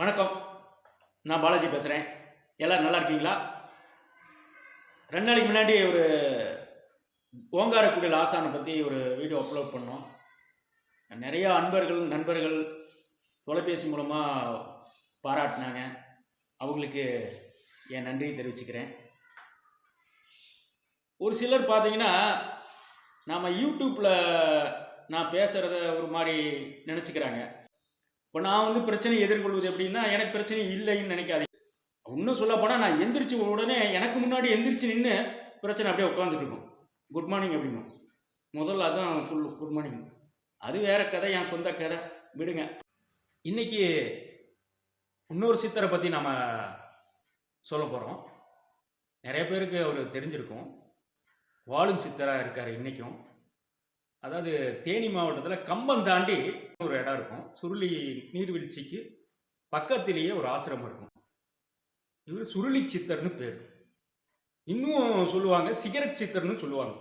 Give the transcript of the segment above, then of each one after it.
வணக்கம். நான் பாலாஜி பேசுகிறேன் எல்லோரும் நல்லா இருக்கீங்களா? ரெண்டு நாளைக்கு முன்னாடி ஒரு ஓங்காரக்குடியில் ஆசானை பற்றி ஒரு வீடியோ அப்லோட் பண்ணோம். நிறையா அன்பர்கள் நண்பர்கள் தொலைபேசி மூலமாக பாராட்டினாங்க. அவங்களுக்கு என் நன்றியை தெரிவிச்சுக்கிறேன். ஒரு சிலர் பார்த்தீங்கன்னா நாம் யூடியூப்பில் நான் பேசுகிறத ஒரு மாதிரி நினச்சிக்கிறாங்க. இப்போ நான் வந்து பிரச்சனை எதிர்கொள்வது எப்படின்னா எனக்கு பிரச்சனை இல்லைன்னு நினைக்காதீங்க. இன்னும் சொல்ல போனால் நான் எந்திரிச்சு உடனே எனக்கு முன்னாடி எந்திரிச்சு நின்று பிரச்சனை அப்படியே உட்காந்துட்டு இருக்கும் குட் மார்னிங் அப்படிங்கும் முதல்ல அதான் ஃபுல் குட் மார்னிங் அது வேற கதை என் சொந்த கதை. விடுங்க. இன்னைக்கு இன்னொரு சித்தரை பற்றி நம்ம சொல்ல போகிறோம் நிறைய பேருக்கு அவர் தெரிஞ்சிருக்கும். வாழும் சித்தராக இருக்கார் இன்றைக்கும் அதாவது தேனி மாவட்டத்தில் கம்பம் தாண்டி ஒரு இடம் இருக்கும். சுருளி நீர்வீழ்ச்சிக்கு பக்கத்திலேயே ஒரு ஆசிரமம் இருக்கும். இவர் சுருளி சித்தர்னு பேர். இன்னும் சொல்லுவாங்க சிகரெட் சித்தர்னு சொல்லுவாங்க.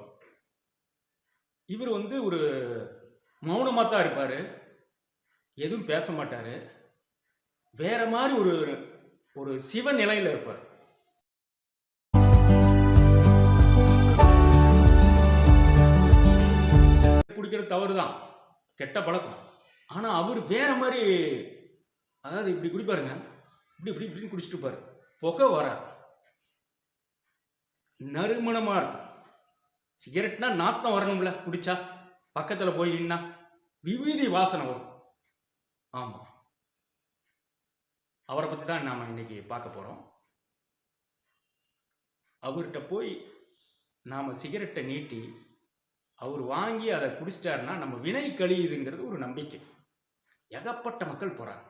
இவர் வந்து ஒரு மௌனமாக தான் இருப்பார். எதுவும் பேச மாட்டார். வேற மாதிரி ஒரு ஒரு சிவ நிலையில் இருப்பார். குடிக்கிறது தவறு தான் கெட்ட பழக்கம். ஆனால் அவர் வேற மாதிரி அதாவது இப்படி குடிப்பாருங்க. இப்படி இப்படி இப்படின்னு குடிச்சிட்டு இருப்பார். புகை வராது. நறுமணமாக இருக்கும். சிகரெட்னா நாத்தம் வரணும்ல குடிச்சா. பக்கத்தில் போய் நின்னா விபூதி வாசனை வரும். ஆமாம் அவரை பற்றி தான் நாம் இன்னைக்கு பார்க்க போகிறோம் அவர்கிட்ட போய் நாம் சிகரெட்டை நீட்டி அவர் வாங்கி அதை குடிச்சிட்டாருன்னா நம்ம வினை கழியுதுங்கிறது ஒரு நம்பிக்கை. ஏகப்பட்ட மக்கள் போகிறாங்க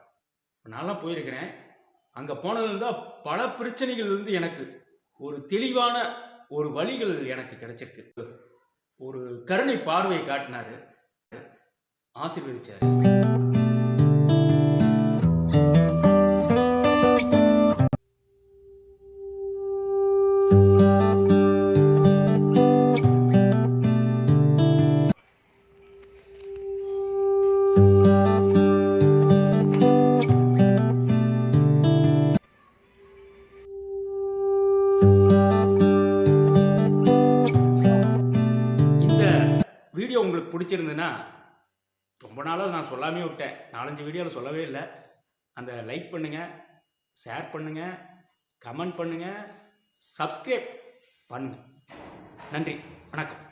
நான்லாம் போயிருக்கிறேன். அங்கே போனதுதான் பல பிரச்சனைகள் வந்து எனக்கு ஒரு தெளிவான ஒரு வழிகள் எனக்கு கிடைச்சிருக்கு. ஒரு கருணை பார்வை காட்டினாரு. ஆசீர்வதிச்சார். வீடியோ உங்களுக்கு பிடிச்சிருந்ததுன்னா ரொம்ப நாளாக நான் சொல்லாமே விட்டேன். நாலஞ்சு வீடியோவில் சொல்லவே இல்லை. அந்த லைக் பண்ணுங்கள் ஷேர் பண்ணுங்கள் கமெண்ட் பண்ணுங்கள் சப்ஸ்கிரைப் பண்ணுங்கள் நன்றி. வணக்கம்.